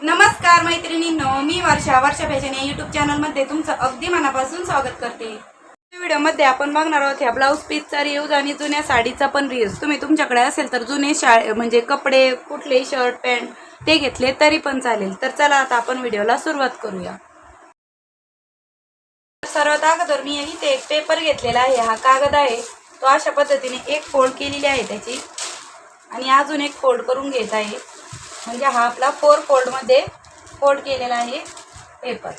नमस्कार मैत्रिणींनो मी वर्षा वर्षा फॅशन या युट्यूब चॅनलमध्ये तुमचं अगदी मनापासून स्वागत करते. व्हिडिओमध्ये आपण बघणार आहोत ह्या ब्लाऊज पीसचा रियूज आणि जुन्या साडीचा पण रियूज तुम्ही तुमच्याकडे असेल तर जुने शाळे म्हणजे कपडे कुठले शर्ट पॅन्ट ते घेतले तरी पण चालेल. तर चला आता आपण व्हिडिओला सुरुवात करूया. सर्वात अगोदर मी इथे एक पेपर घेतलेला आहे. हा कागद आहे. तो अशा पद्धतीने एक फोल्ड केलेली आहे त्याची. आणि अजून एक फोल्ड करून घेत आहे. म्हणजे हा आपला फोर फोल्डमध्ये फोल्ड केलेला आहे पेपर.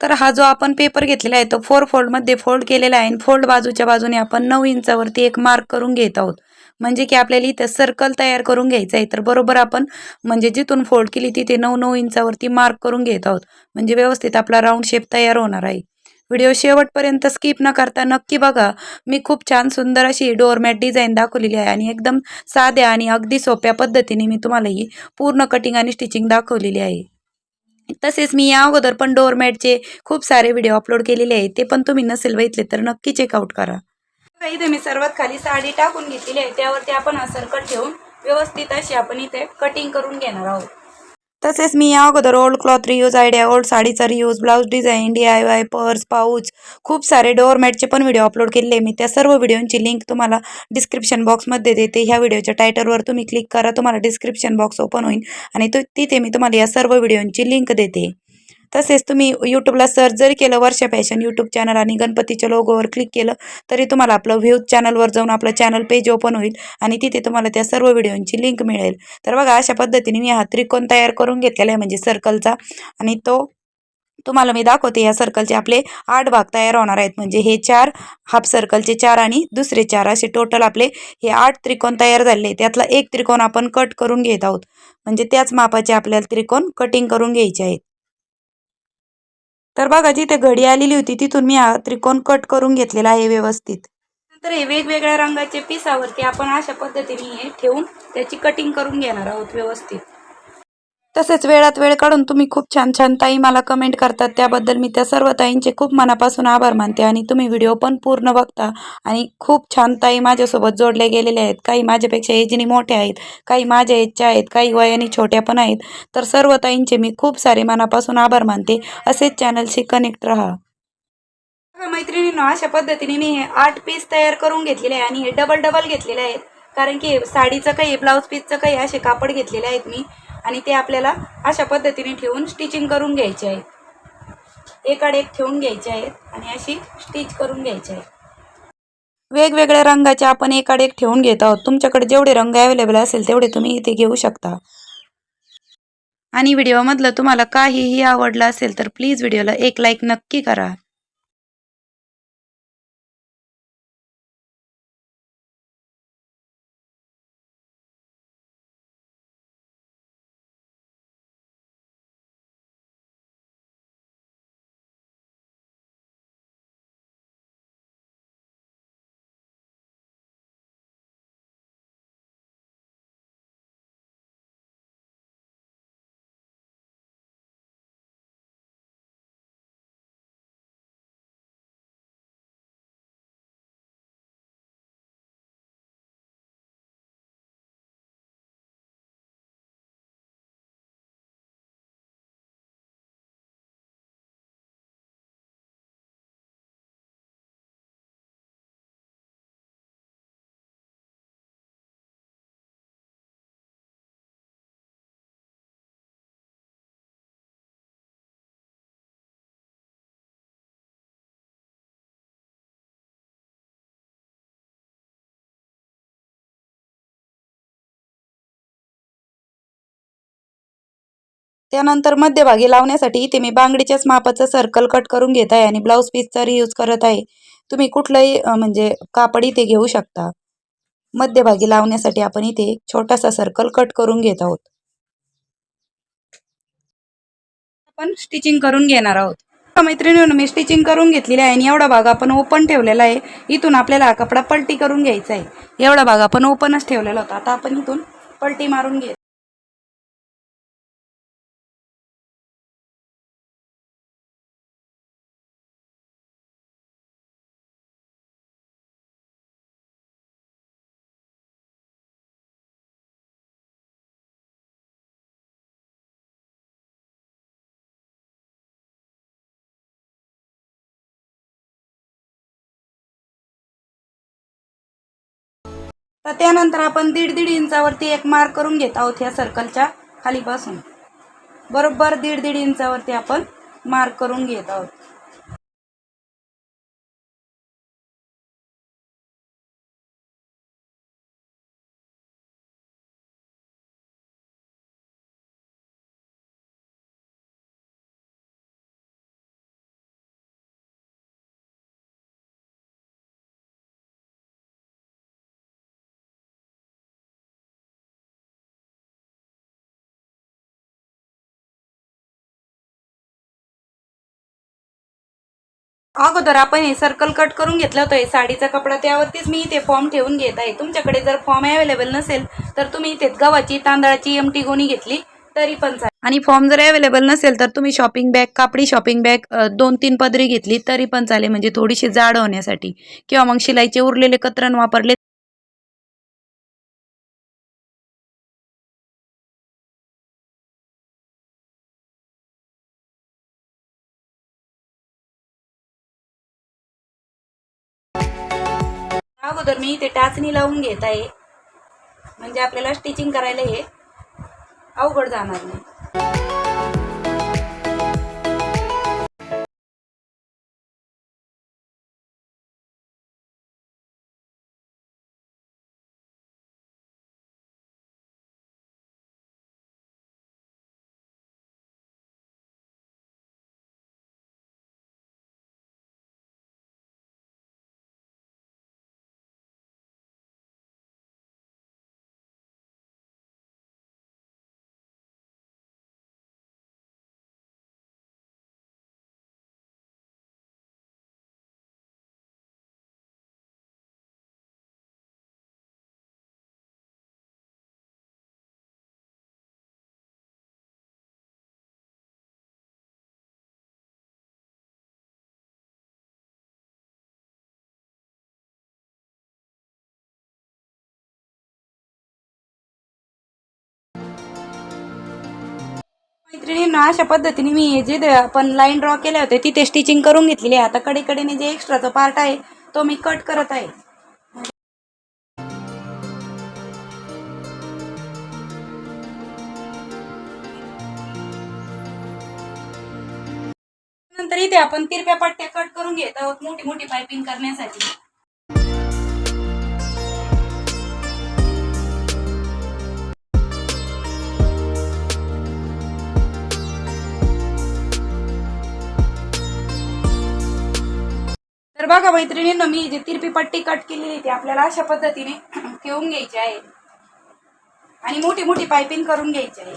तर हा जो आपण पेपर घेतलेला आहे तो फोर फोल्डमध्ये फोल्ड केलेला आहे आणि फोल्ड बाजूच्या बाजूने आपण नऊ इंचावरती एक मार्क करून घेत आहोत. म्हणजे की आपल्याला इथं सर्कल तयार करून घ्यायचं आहे तर बरोबर आपण म्हणजे जिथून फोल्ड केली तिथे नऊ नऊ इंचावरती मार्क करून घेत आहोत. म्हणजे व्यवस्थित आपला राऊंड शेप तयार होणार आहे. व्हिडिओ शेवटपर्यंत स्किप न करता नक्की बघा. मी खूप छान सुंदर अशी डोअरमॅट डिझाईन दाखवलेली आहे आणि एकदम साध्या आणि अगदी सोप्या पद्धतीने मी तुम्हाला ही पूर्ण कटिंग आणि स्टिचिंग दाखवलेली आहे. तसेच मी या अगोदर पण डोअरमॅटचे खूप सारे व्हिडिओ अपलोड केलेले आहेत. ते पण तुम्ही नसेल बघितले तर नक्की चेकआउट करा. इथे मी सर्वात खाली साडी टाकून घेतलेली आहे. त्यावरती आपण हा सर्कल ठेवून व्यवस्थित अशी आपण इथे कटिंग करून घेणार आहोत. तसेच मी या अगोदर old cloth reuse idea old साडीचा reuse blouse design D I Y purse pouch खूप सारे डोअरमॅटचे पण व्हिडिओ अपलोड केलेले मी. त्या सर्व व्हिडिओंची लिंक तुम्हाला डिस्क्रिप्शन बॉक्समध्ये देते. ह्या व्हिडिओच्या टायटलवर तुम्ही क्लिक करा तुम्हाला डिस्क्रिप्शन बॉक्स ओपन होईल आणि तो तिथे मी तुम्हाला या सर्व व्हिडिओंची लिंक देते. तसेच तुम्ही यूट्यूबला सर्च जरी केलं वर्षा फॅशन यूट्यूब चॅनल आणि गणपतीच्या लोगोवर क्लिक केलं तरी तुम्हाला आपलं व्ह्यूज चॅनलवर जाऊन आपलं चॅनल पेज ओपन होईल आणि तिथे तुम्हाला त्या सर्व व्हिडिओंची लिंक मिळेल. तर बघा अशा पद्धतीने मी हा त्रिकोण तयार करून घेतलेला आहे म्हणजे सर्कलचा आणि तो तुम्हाला मी दाखवते या सर्कलचे आपले आठ भाग तयार होणार आहेत. म्हणजे हे चार हाफ सर्कलचे चार आणि दुसरे चार असे टोटल आपले हे आठ त्रिकोण तयार झाले त्यातला एक त्रिकोण आपण कट करून घेत आहोत. म्हणजे त्याच मापाचे आपल्याला त्रिकोण कटिंग करून घ्यायचे आहेत. तर बघा जिथे घडी आलेली होती तिथून मी हा त्रिकोण कट करून घेतलेला आहे व्यवस्थित. नंतर हे वेगवेगळ्या रंगाचे पिसावरती आपण अशा पद्धतीने हे ठेवून त्याची कटिंग करून घेणार आहोत व्यवस्थित. तसेच वेळात वेळ काढून तुम्ही खूप छान छान ताई मला कमेंट करतात. त्याबद्दल मी त्या सर्व ताईंचे खूप मनापासून आभार मानते आणि तुम्ही व्हिडिओ पण पूर्ण बघता. आणि खूप छान ताई माझ्यासोबत जोडले गेलेले आहेत. काही माझ्यापेक्षा एजनी मोठ्या आहेत काही माझ्या एजच्या आहेत काही वयाने छोट्या पण आहेत. तर सर्व ताईंचे मी खूप सारे मनापासून आभार मानते. असेच चॅनलशी कनेक्ट राहा. बघा मैत्रिणींनो अशा पद्धतीने मी हे आठ पीस तयार करून घेतलेले आहे आणि हे डबल डबल घेतलेले आहेत. कारण की साडीचं काही ब्लाऊज पीसचं काही असे कापड घेतलेले आहेत मी. आणि ते आपल्याला अशा पद्धतीने ठेवून स्टिचिंग करून घ्यायचे आहेत. एकाड एक ठेवून घ्यायचे आहेत आणि अशी स्टिच करून घ्यायची आहे वेगवेगळ्या रंगाचे आपण एकाड एक ठेवून घेत आहोत. तुमच्याकडे जेवढे रंग अवेलेबल असेल तेवढे तुम्ही इथे घेऊ शकता. आणि व्हिडिओमधलं तुम्हाला काहीही आवडलं असेल तर प्लीज व्हिडिओला एक लाईक नक्की करा. त्यानंतर मध्यभागी लावण्यासाठी इथे मी बांगडीच्याच मापाचं सर्कल कट करून घेत आहे आणि ब्लाऊज पीसचा रियूज करत आहे. तुम्ही कुठलंही म्हणजे कापड इथे घेऊ शकता. मध्यभागी लावण्यासाठी आपण इथे एक छोटासा सर्कल कट करून घेत आहोत. आपण स्टिचिंग करून घेणार आहोत. बघा मी स्टिचिंग करून घेतलेली आहे आणि एवढा भाग आपण ओपन ठेवलेला आहे. इथून आपल्याला हा कपडा पलटी करून घ्यायचा आहे. एवढा भाग आपण ओपनच ठेवलेला होता. आता आपण इथून पलटी मारून घेत तर त्यानंतर आपण दीड दीड इंचावरती एक मार्क करून घेत आहोत ह्या सर्कलच्या खालीपासून. बरोबर दीड दीड इंचावरती आपण मार्क करून घेत आहोत. अगोदर आपण हे सर्कल कट करून घेतलं होतं. हे साडीचा कपडा त्यावरतीच मी इथे फॉर्म ठेवून घेत आहे. तुमच्याकडे जर फॉर्म अवेलेबल नसेल तर तुम्ही इथे गव्हाची तांदळाची एमटी गोणी घेतली तरी पण चालेल. आणि फॉर्म जर अवेलेबल नसेल तर तुम्ही शॉपिंग बॅग कापडी शॉपिंग बॅग दोन तीन पदरी घेतली तरी पण चालेल. म्हणजे थोडीशी जाड होण्यासाठी. किंवा मग शिलाईचे उरलेले कतरण वापरले अगोदर मी इथे टाचणी लावून घेत आहे. म्हणजे आपल्याला स्टिचिंग करायला हे अवघड जाणार नाही. मैत्रिणींना अशा पद्धतीने मी जे आपण लाईन ड्रॉ केले होते तिथे स्टिचिंग करून घेतलेली आहे. आता कडेकडेने जे एक्स्ट्राचा पार्ट आहे तो मी कट करत आहे. नंतर इथे आपण तिरप्या पट्ट्या कट करून घेत आहोत मोठी मोठी पायपिंग करण्यासाठी. बघा मैत्रिणीनं मी जी तिरपी पट्टी कट केलेली ती आपल्याला अशा पद्धतीने ठेवून घ्यायची आहे. आणि मोठी मोठी पायपिंग करून घ्यायची आहे.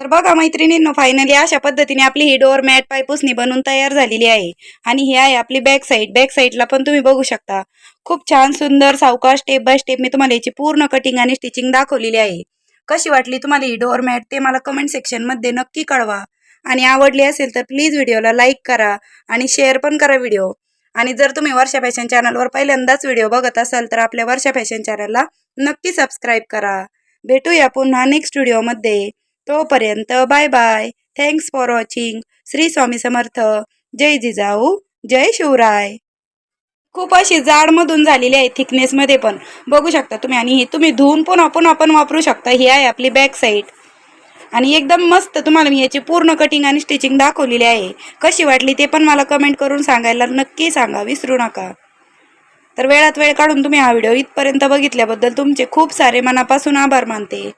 तर बघा मैत्रिणींनो फायनली अशा पद्धतीने आपली ही डोअर मॅट पायपुसणी बनवून तयार झालेली आहे. आणि ही आहे आपली बॅक साईड बॅक साईडला पण तुम्ही बघू शकता. खूप छान सुंदर सावकाश स्टेप बाय स्टेप मी तुम्हाला याची पूर्ण कटिंग आणि स्टिचिंग दाखवलेली आहे. कशी वाटली तुम्हाला ही डोअर मॅट ते मला कमेंट सेक्शनमध्ये नक्की कळवा. आणि आवडली असेल तर प्लीज व्हिडिओला लाईक करा आणि शेअर पण करा व्हिडिओ आणि जर तुम्ही वर्षा फॅशन चॅनलवर पहिल्यांदाच व्हिडिओ बघत असाल तर आपल्या वर्षा फॅशन चॅनलला नक्की सबस्क्राईब करा. भेटूया पुन्हा नेक्स्ट व्हिडिओमध्ये तोपर्यंत bye bye. Thanks for watching Shri Swami Samarth. जय जिजाऊ. जय शिवराय. खूप अशी जाडमधून झालेली आहे थिकनेसमध्ये पण. बघू शकता तुम्ही आणि ही तुम्ही धुवून पण आपण आपण वापरू शकता. ही आहे आपली बॅक साईड आणि एकदम मस्त तुम्हाला मी याची पूर्ण कटिंग आणि स्टिचिंग दाखवलेली आहे. कशी वाटली ते पण मला कमेंट करून सांगायला नक्की सांगा. विसरू नका. तर वेळात वेळ काढून तुम्ही हा व्हिडिओ इथपर्यंत बघितल्याबद्दल तुमचे खूप सारे मनापासून आभार मानते.